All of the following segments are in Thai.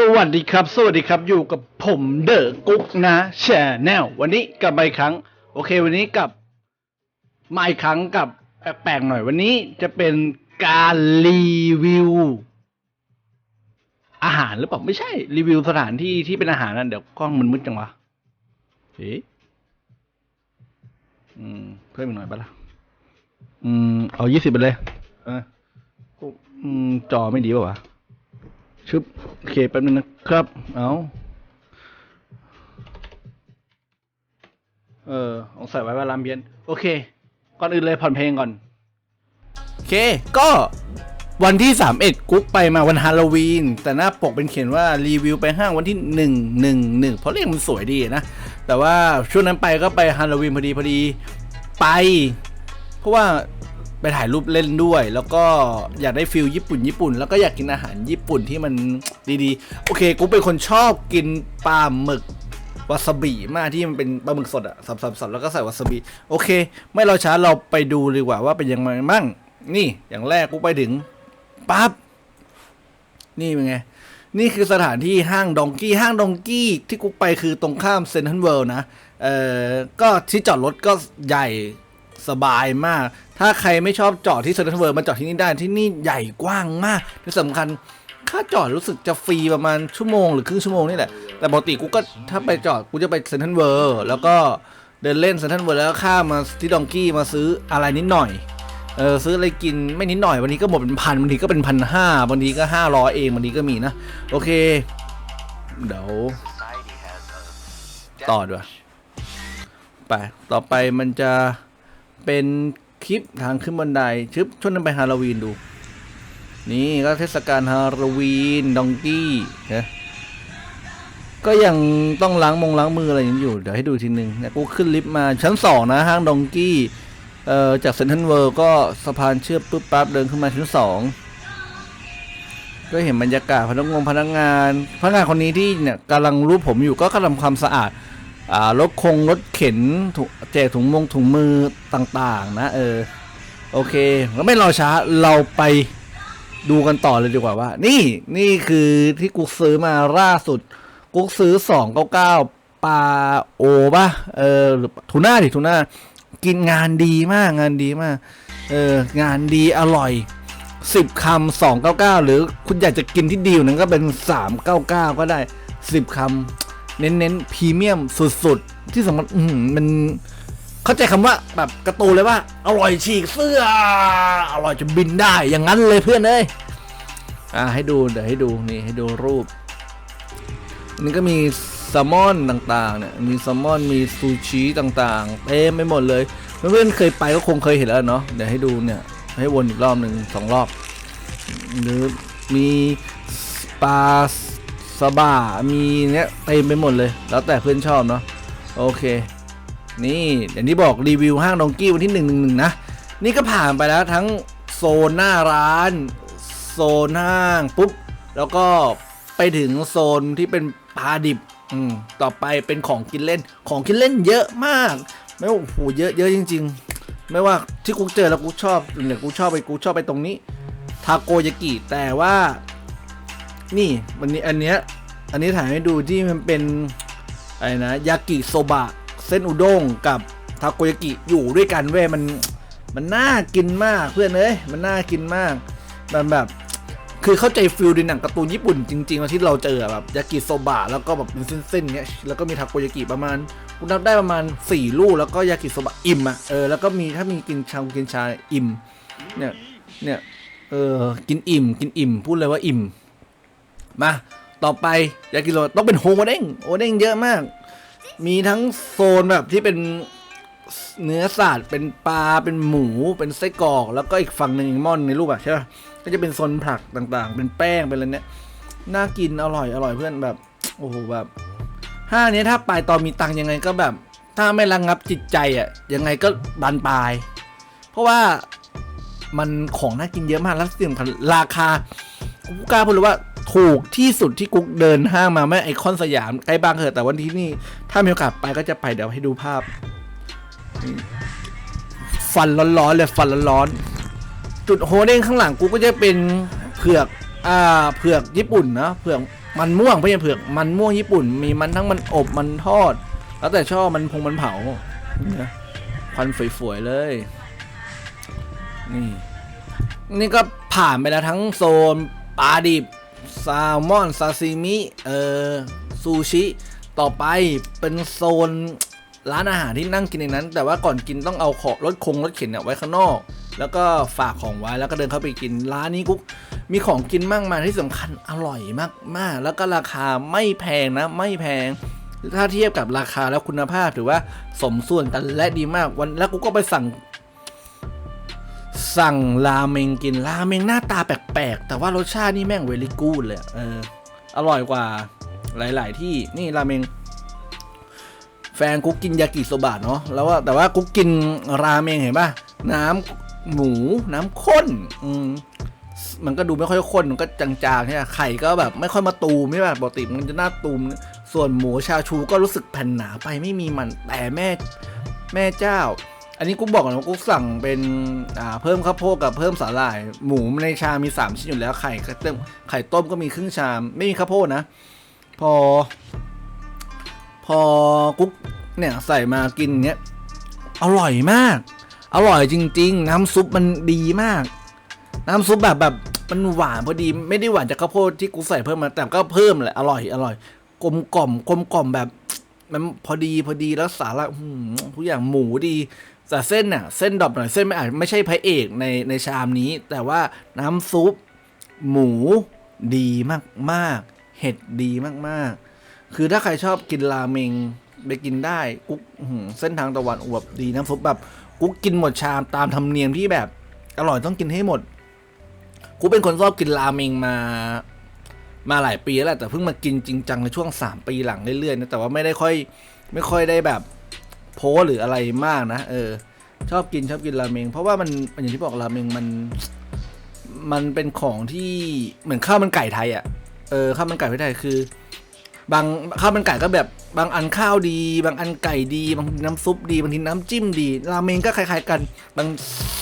สวัสดีครับ สวัสดีครับอยู่กับผมเดอะกุ๊กนะแชนแนลวันนี้กลับมาอีกครั้ง โอเค วันนี้กลับมาอีกครั้งกับแปลกๆหน่อยวันนี้จะเป็นการรีวิว อาหารหรือเปล่าไม่ใช่รีวิวสถานที่ที่เป็นอาหารนั่นเดี๋ยวกล้องมันมืดจังวะเอ๊ะอืมเพิ่มอีกหน่อยปะล่ะอืมเอายี่สิบไปเลย เอออืมจอไม่ดีป่าวะ ชึบโอเคแป๊บนึงนะครับ เอาเออเอาใส่ไว้ว่าลามเบียนโอเค ก่อนอื่นเลยผ่อนเพลงก่อน โอเค ก็วันที่ 31 กุ๊กไปมาวันฮาโลวีน แต่หน้าปกเป็นเขียนว่ารีวิวไปห้างวันที่ 1 1 1 เพราะเลขมันสวยดีนะ แต่ว่าช่วงนั้นไปก็ไปฮาโลวีนพอดีพอดีไป เพราะว่า ไปถ่ายรูปเล่นด้วย แล้วก็อยากได้ฟิลญี่ปุ่นญี่ปุ่น แล้วก็อยากกินอาหารญี่ปุ่นที่มันดีๆ โอเค กูเป็นคนชอบกินปลาหมึกวาซาบิมากที่มันเป็นปลาหมึกสดอะสับๆแล้วก็ใส่วาซาบิโอเค ไม่เราช้าเราไปดูดีกว่าว่าเป็นยังไงมั่ง นี่อย่างแรกกูไปถึงปั๊บนี่เป็นไง นี่คือสถานที่ห้างดองกี้ห้างดองกี้ที่กูไปคือตรงข้ามเซนทรัลเวิลด์นะเอ่อก็ที่จอดรถก็ใหญ่สบายมาก ถ้าใครไม่ชอบจอดที่เซนทรัลเวิลด์มาจอดที่นี่ได้ที่นี่ใหญ่กว้างมากที่สำคัญค่าจอดรู้สึกจะฟรีประมาณชั่วโมงหรือครึ่งชั่วโมงนี่แหละ แต่ปกติกูก็ถ้าไปจอดกูจะไปเซนทรัลเวิลด์แล้วก็เดินเล่นเซนทรัลเวิลด์แล้วข้ามาที่ดองกี้มาซื้ออะไรนิดหน่อย เออซื้ออะไรกินไม่นิดหน่อยวันนี้ก็หมดเป็นพันบางทีก็เป็นพันห้าบางทีก็ห้าร้อยเองบางทีก็มีนะ โอเค เดี๋ยว ต่อด้วยไปต่อไปมันจะเป็น คลิปทางขึ้นบันไดชึบช่วงนั้นไปฮาโลวีนดู นี่ก็เทศกาลฮาโลวีนดองกี้นะก็ยังต้องล้างมงล้างมืออะไรอย่างนี้อยู่ เดี๋ยวให้ดูทีนึงเนี่ยกูขึ้นลิฟต์มาชั้นสองนะห้างดองกี้เอ่อจากเซนทรัลเวิลด์ก็สะพานเชื่อมปุ๊บปั๊บเดินขึ้นมาชั้นสองก็เห็นบรรยากาศพนักงงพนักงาน พนักงานคนนี้ที่เนี่ยกำลังรูปผมอยู่ก็กำลังทำความสะอาด รถคงรถเข็นแจกถุงมงถุงมือต่างๆ นะ เออ โอเค แล้วไม่รอช้าเราไปดูกันต่อเลยดีกว่าว่า นี่นี่คือที่กูซื้อมาล่าสุดกูซื้อสองเก้าเก้าปลาโอป่ะเออทูน่าดิทูน่ากินงานดีมากงานดีมาก เอองานดีอร่อยสิบคำสองเก้าเก้าหรือคุณอยากจะกินที่ดีกว่นั้นก็เป็นสามเก้าเก้าก็ได้สิบคำ เน้นเน้นพรีเมียมสุดๆ ที่สำคัญมันเข้าใจคำว่าแบบกระตูเลยว่า อร่อยฉีกเสื้อ อร่อยจะบินได้อย่างนั้นเลยเพื่อนเอ้ยอ่าให้ดูเดี๋ยวให้ดูนี่ให้ดูรูปนี่ก็มีแซลมอนต่างๆเนี่ยมีแซลมอนมีซูชิต่างๆเต็มไปหมดเลยเพื่อนๆเคยไปก็คงเคยเห็นแล้วเนาะเดี๋ยวให้ดูเนี่ยให้วนอีกรอบหนึ่งสองรอบหรือมีปลา สบามีเนี่ยเต็มไปหมดเลย แล้วแต่เพื่อนชอบเนาะโอเค นี่อย่างที่บอกรีวิวห้างดองกี้วันที่หนึ่งหนึ่งหนึ่งนะ นี่ก็ผ่านไปแล้วทั้งโซนหน้าร้าน โซนห้างปุ๊บ แล้วก็ไปถึงโซนที่เป็นปลาดิบอืมต่อไปเป็นของกินเล่นของกินเล่นเยอะมาก ไม่ว่าโอ้โหเยอะเยอะจริง ๆ ไม่ว่าที่กูเจอแล้วกูชอบเนี่ยกูชอบไปกูชอบไปตรงนี้ทาโกยากิแต่ว่า นี่วันนี้อันเนี้ยอันนี้ถ่ายให้ดูที่มันเป็นอะไรนะยากิโซบะเส้นอุด้งกับทาโกยากิอยู่ด้วยกันเว้ยมันมันน่ากินมากเพื่อนเอ้ยมันน่ากินมากมันแบบคือเข้าใจฟิลในหนังการ์ตูนญี่ปุ่นจริงๆที่เราเจอแบบยากิโซบะแล้วก็แบบเป็นเส้นๆเงี้ยแล้วก็มีทาโกยากิประมาณกูนับได้ประมาณ 4 ลูกแล้วก็ยากิโซบะอิ่มอะเออแล้วก็มีถ้ามีกินชากินชาอิ่มเนี่ยเนี่ยเออกินอิ่ม กินอิ่ม พูดเลยว่าอิ่ม มาต่อไปยากิโซะต้องเป็นโฮโอเด้งโอเด้งเยอะมาก มีทั้งโซนแบบที่เป็นเนื้อสัตว์เป็นปลาเป็นหมูเป็นไส้กรอก แล้วก็อีกฝั่งหนึ่งม่อนในรูปอะใช่ปะก็จะเป็นโซนผักต่างๆ เป็นแป้งเป็นอะไรเนี้ยน่ากินอร่อยอร่อยเพื่อนแบบโอ้โหแบบห้านี้ถ้าไปตอนมีตังยังไงก็แบบ ถ้าไม่ระงับจิตใจอะยังไงก็บานปลาย เพราะว่ามันของน่ากินเยอะมากแล้วสิ่งราคากูกล้าพูดเลยว่า ถูกที่สุดที่กุ๊กเดินห้างมาไม่ไอคอนสยามใกล้บางเถอะแต่วันที่นี่ ถ้ามีโอกาสไปก็จะไปเดี๋ยวให้ดูภาพ ฟันร้อนๆเลยฟันร้อนๆจุดโฮเด้งข้างหลังกูก็จะเป็นเผือกอ่าเผือกญี่ปุ่นนะเผือกมันม่วงไม่ใช่เผือกมันม่วงญี่ปุ่น มีมันทั้งมันอบมันทอด แล้วแต่ชอบมันพงมันเผาควันฝวยๆเลย นี่ นี่ก็ผ่านไปแล้วทั้งโซนปลาดิบ แซลมอนซาซิมิ เอ่อ ซูชิ ต่อไปเป็นโซนร้านอาหารที่นั่งกินในนั้น แต่ว่าก่อนกินต้องเอาของรถคงรถเข็นเนี่ยไว้ข้างนอก แล้วก็ฝากของไว้แล้วก็เดินเข้าไปกินร้านนี้กุ๊กมีของกินมากมายที่สำคัญอร่อยมากมากๆ แล้วก็ราคาไม่แพงนะ ไม่แพง ถ้าเทียบกับราคาแล้วคุณภาพถือว่าสมส่วนกันและดีมากวันแล้วกูก็ไปสั่ง สั่งราเมงกินราเมงหน้าตาแปลกๆ แต่ว่ารสชาตินี่แม่งเวลิกูดเลยเอออร่อยกว่าหลาย ๆ ที่นี่ราเมง แฟนกุ๊กกินยากิโซบะเนาะแล้วว่าแต่ว่ากุ๊กกินราเมงเห็นป่ะน้ำหมูน้ำข้นอืมมันก็ดูไม่ค่อยข้นมันก็จางๆใช่ไหมไข่ก็แบบไม่ค่อยมาตูมใช่ป่ะปกติมันจะหน้าตูม ส่วนหมูชาชูก็รู้สึกแผ่นหนาไปไม่มีมันแต่แม่แม่เจ้า อันนี้กูบอกก่อนว่ากูสั่งเป็นอ่าเพิ่มข้าวโพดกับเพิ่มสาหร่าย หมูในชามมี3ชิ้นอยู่แล้วไข่ก็เติมไข่ต้มก็มีครึ่งชาม ไม่มีข้าวโพดนะ พอ พอกุ๊กเนี่ยใส่มากินเนี้ยอร่อยมาก อร่อยจริง ๆ น้ำซุปมันดีมาก น้ำซุปแบบแบบมันหวานพอดีไม่ได้หวานจากข้าวโพดที่กูใส่เพิ่มมาแต่ก็เพิ่มแหละอร่อยอร่อยกลมกล่อมกลมกล่อมแบบ มันพอดีพอดีแล้วสาระหือทุกอย่างหมูดีแต่เส้นน่ะเส้นดรอปหน่อยเส้นไม่อาจไม่ใช่พระเอกในในชามนี้ แต่ว่าน้ำซุป หมูดีมากมากๆ เห็ดดีมากๆ คือถ้าใครชอบกินราเมงไปกินได้กุ๊กเส้นทางตะวันอวบดีน้ำซุปแบบกุ๊กกินหมดชามตามธรรมเนียมที่แบบ อร่อยต้องกินให้หมดกูเป็นคนชอบกินราเมงมา มาหลายปีแล้วแหละแต่เพิ่งมากินจริงจังในช่วง 3 ปีหลังเรื่อยๆนะแต่ว่าไม่ได้ค่อยไม่ค่อยได้แบบโพสหรืออะไรมากนะเออ ชอบกินชอบกินราเมง เพราะว่ามันมันอย่างที่บอกราเมงมัน มันเป็นของที่เหมือนข้าวมันไก่ไทยอะ่ะเออข้าวมันไก่ไทยคือ บางข้าวมันไก่ก็แบบบางอันข้าวดี บางอันไก่ดี บางทีน้ำซุปดีบางทีน้ำจิ้มดี ราเมงก็คล้ายๆกัน บาง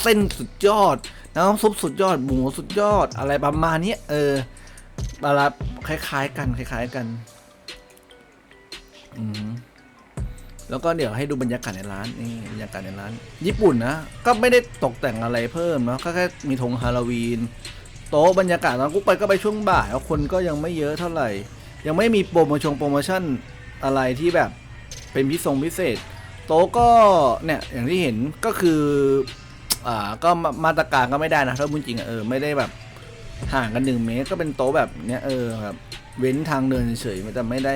เส้นสุดยอด น้ำซุปสุดยอดหมูสุดยอดอะไรประมาณนี้เออ ปลาร้าคล้ายๆ กันคล้าย ๆ กันอืมแล้วก็เดี๋ยวให้ดูบรรยากาศในร้านนี่บรรยากาศในร้าน ญี่ปุ่นนะก็ไม่ได้ตกแต่งอะไรเพิ่มเนาะก็แค่มีธงฮาโลวีน โต๊ะบรรยากาศตอนกุ๊กไปก็ไปช่วงบ่ายแล้วคนก็ยังไม่เยอะเท่าไหร่ ยังไม่มีโปรโมชั่นโปรโมชั่นอะไรที่แบบเป็นพิเศษพิเศษ โต๊ะก็เนี่ยอย่างที่เห็นก็คืออ่าก็มามาตรการก็ไม่ได้นะถ้าพูดจริงเออไม่ได้แบบ ห่างกันหนึ่งเมตรก็เป็นโต๊ะแบบเนี้ยเออแบบเว้นทางเดินเฉยๆแต่ไม่ได้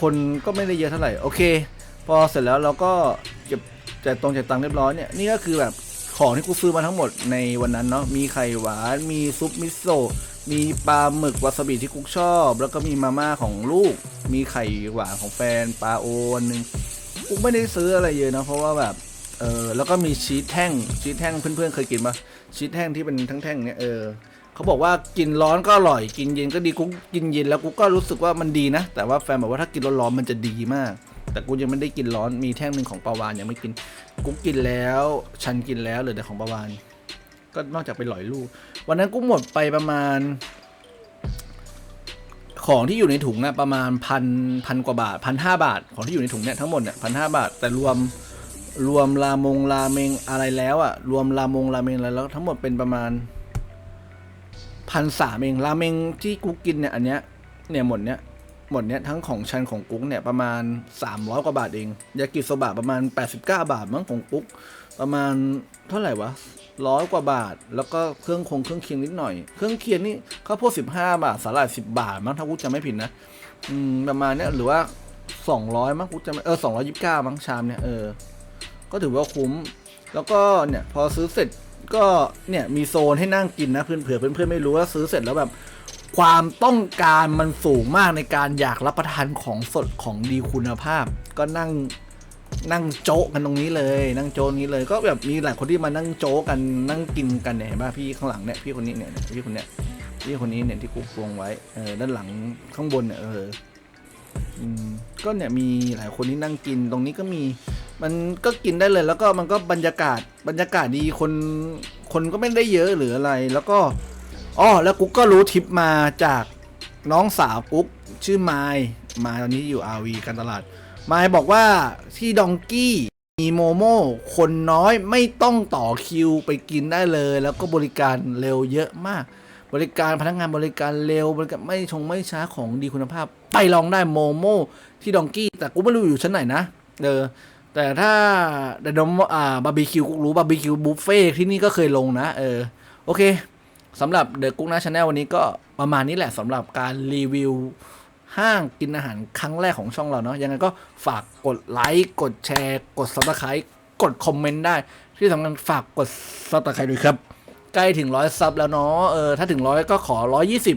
คนก็ไม่ได้เยอะเท่าไหร่โอเค พอเสร็จแล้วเราก็เก็บจ่ายตรงจ่ายตังค์เรียบร้อยเนี่ยนี่ก็คือแบบของที่กูซื้อมาทั้งหมดในวันนั้นเนาะมีไข่หวาน มีซุปมิโซะมีปลาหมึกวาซาบิที่กุ๊กชอบ แล้วก็มีมาม่าของลูก มีไข่หวานของแฟนปลาโอวันหนึ่งกุ๊กไม่ได้ซื้ออะไรเยอะนะเพราะว่าแบบเออแล้วก็มีชีสแท่งชีสแท่งเพื่อนๆเคยกินปะชีสแท่งที่เป็นทั้งแท่งเนี่ยเออ เขาบอกว่ากินร้อนก็อร่อย กินเย็นก็ดีกูกินเย็นแล้วกูก็รู้สึกว่ามันดีนะ แต่ว่าแฟนบอกว่าถ้ากินร้อนๆมันจะดีมาก แต่กูยังไม่ได้กินร้อนมีแท่งหนึ่งของปลาวานยังไม่กินกูกินแล้วฉันกินแล้วเหลือแต่ของปลาวานก็นอกจากไปหลอยลูก วันนั้นกูหมดไปประมาณ ของที่อยู่ในถุงนะประมาณพันพันกว่าบาทพันห้าบาท ของที่อยู่ในถุงเนี่ยทั้งหมดเนี่ยพันห้าบาท แต่รวมรวมรามงราเมงอะไรแล้วอะรวมรามงราเมงอะไรแล้ว ทั้งหมดเป็นประมาณ พันสามเองราเมงที่กุ๊กกินเนี่ยอันเนี้ยเนี่ยหมดเนี้ยหมดเนี้ยทั้งของชันของกุ๊กเนี่ยประมาณ 300 กว่าบาทเองยากิโซบะประมาณ 89 บาทมั้งของกุ๊กประมาณเท่าไหร่วะร้อยกว่าบาท แล้วก็เครื่องคงเครื่องเคียงนิดหน่อย เครื่องเคียงนี่ข้าวโพด15บาท สาหร่าย10บาทมั้งถ้ากุ๊กจะไม่ผิดนะอืมประมาณเนี้ยหรือว่า200มั้งกุ๊กจะไม่เออ229มั้งชามเนี่ยเออก็ถือว่าคุ้ม แล้วก็เนี่ยพอซื้อเสร็จ ก็เนี่ยมีโซนให้นั่งกินนะเพื่อนเผื่อเพื่อนๆไม่รู้ว่าซื้อเสร็จแล้วแบบความต้องการมันสูงมากในการอยากรับประทานของสดของดีคุณภาพ ก็นั่งนั่งโจ๊กกันตรงนี้เลย นั่งโจ๊กนี้เลย ก็แบบมีหลายคนที่มานั่งโจ๊กกันนั่งกินกันเนี่ยเห็นป่ะพี่ข้างหลังเนี่ยพี่คนนี้เนี่ยพี่คนเนี้ยพี่คนนี้เนี่ยที่กูวงไว้เออด้านหลังข้างบนเนี่ยเออ ก็เนี่ยมีหลายคนที่นั่งกินตรงนี้ก็มี มันก็กินได้เลย แล้วก็มันก็บรรยากาศบรรยากาศดีคนคนก็ไม่ได้เยอะหรืออะไร แล้วก็อ๋อแล้วกูก็รู้ทิปมาจากน้องสาวกุ๊กชื่อไมายมาตอนนี้อยู่อาวีการตลาดไมายบอกว่าที่ดองกี้มีโมโม่คนน้อยไม่ต้องต่อคิวไปกินได้เลย แล้วก็บริการเร็วเยอะมาก บริการพนักงานบริการเร็วบริการไม่ชงไม่ช้าของดีคุณภาพ ไปลองได้โมโม่ที่ดองกี้ แต่กูไม่รู้อยู่ชั้นไหนนะเออแต่ถ้าแต่ดมอ่าบาร์บีคิวกูรู้บาร์บีคิวบุฟเฟ่ที่นี่ก็เคยลงนะ เออ โอเคสำหรับเดอะกุ๊กนะชาแนลวันนี้ก็ประมาณนี้แหละสำหรับการรีวิวห้างกินอาหารครั้งแรกของช่องเราเนาะยังไงก็ฝากกดไลค์กดแชร์ กด subscribe กดคอมเมนต์ได้ ที่สำคัญฝากกด subscribe ด้วยครับ ใกล้ถึงร้อยซับแล้วเนาะเออถ้าถึงร้อยก็ขอร้อยยี่สิบ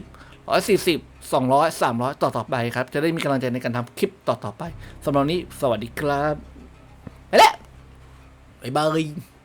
ร้อยสี่สิบสองร้อยสามร้อยต่อต่อไปครับ จะได้มีกำลังใจในการทำคลิปต่อต่อไปสำหรับนนี้สวัสดีครับไปแล้วบ๊ายบาย